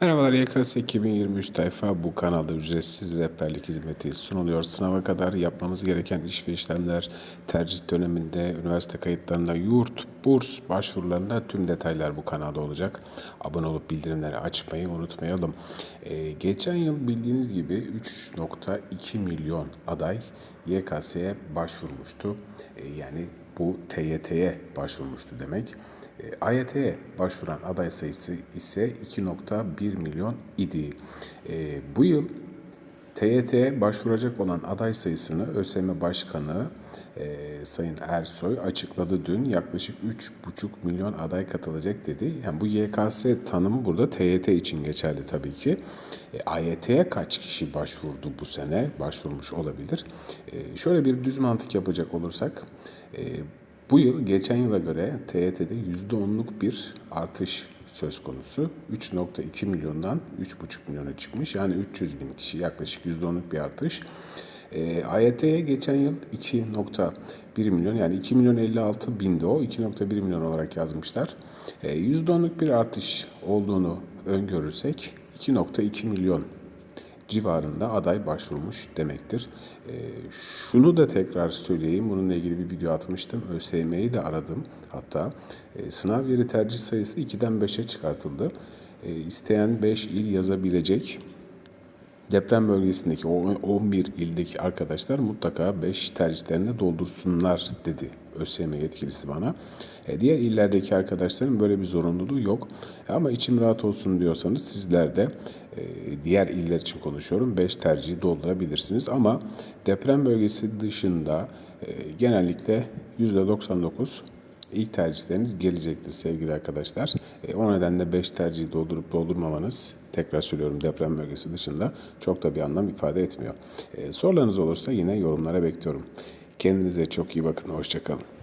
Merhabalar YKS 2023 tayfa bu kanalda ücretsiz rehberlik hizmeti sunuluyor. Sınava kadar yapmamız gereken iş ve işlemler, tercih döneminde, üniversite kayıtlarında, yurt, burs başvurularında tüm detaylar bu kanalda olacak. Abone olup bildirimleri açmayı unutmayalım. Ee, geçen yıl bildiğiniz gibi 3.2 milyon aday YKS'ye başvurmuştu. Ee, yani bu TYT'ye başvurmuştu demek. E, AYT'ye başvuran aday sayısı ise 2.1 milyon idi. E, bu yıl TYT'ye başvuracak olan aday sayısını ÖSYM Başkanı e, Sayın Ersoy açıkladı dün. Yaklaşık 3,5 milyon aday katılacak dedi. Yani bu YKS tanımı burada TYT için geçerli tabii ki. E, AYT'ye kaç kişi başvurdu bu sene? Başvurmuş olabilir. E, şöyle bir düz mantık yapacak olursak... E, bu yıl geçen yıla göre TYT'de %10'luk bir artış söz konusu. 3.2 milyondan 3.5 milyona çıkmış. Yani 300 bin kişi yaklaşık %10'luk bir artış. E, AYT'ye geçen yıl 2.1 milyon yani 2 milyon 56 binde o 2.1 milyon olarak yazmışlar. E, %10'luk bir artış olduğunu öngörürsek 2.2 milyon civarında aday başvurmuş demektir. E, şunu da tekrar söyleyeyim. Bununla ilgili bir video atmıştım. ÖSYM'yi de aradım. Hatta e, sınav yeri tercih sayısı 2'den 5'e çıkartıldı. E, isteyen 5 il yazabilecek. Deprem bölgesindeki o 11 ildeki arkadaşlar mutlaka 5 tercihlerini doldursunlar dedi ÖSYM yetkilisi bana. E, diğer illerdeki arkadaşların böyle bir zorunluluğu yok. E, ama içim rahat olsun diyorsanız sizler de e, diğer iller için konuşuyorum 5 tercihi doldurabilirsiniz. Ama deprem bölgesi dışında e, genellikle %99 ilk tercihleriniz gelecektir sevgili arkadaşlar. E, o nedenle 5 tercihi doldurup doldurmamanız tekrar söylüyorum deprem bölgesi dışında çok da bir anlam ifade etmiyor. E, sorularınız olursa yine yorumlara bekliyorum. Kendinize çok iyi bakın. Hoşçakalın.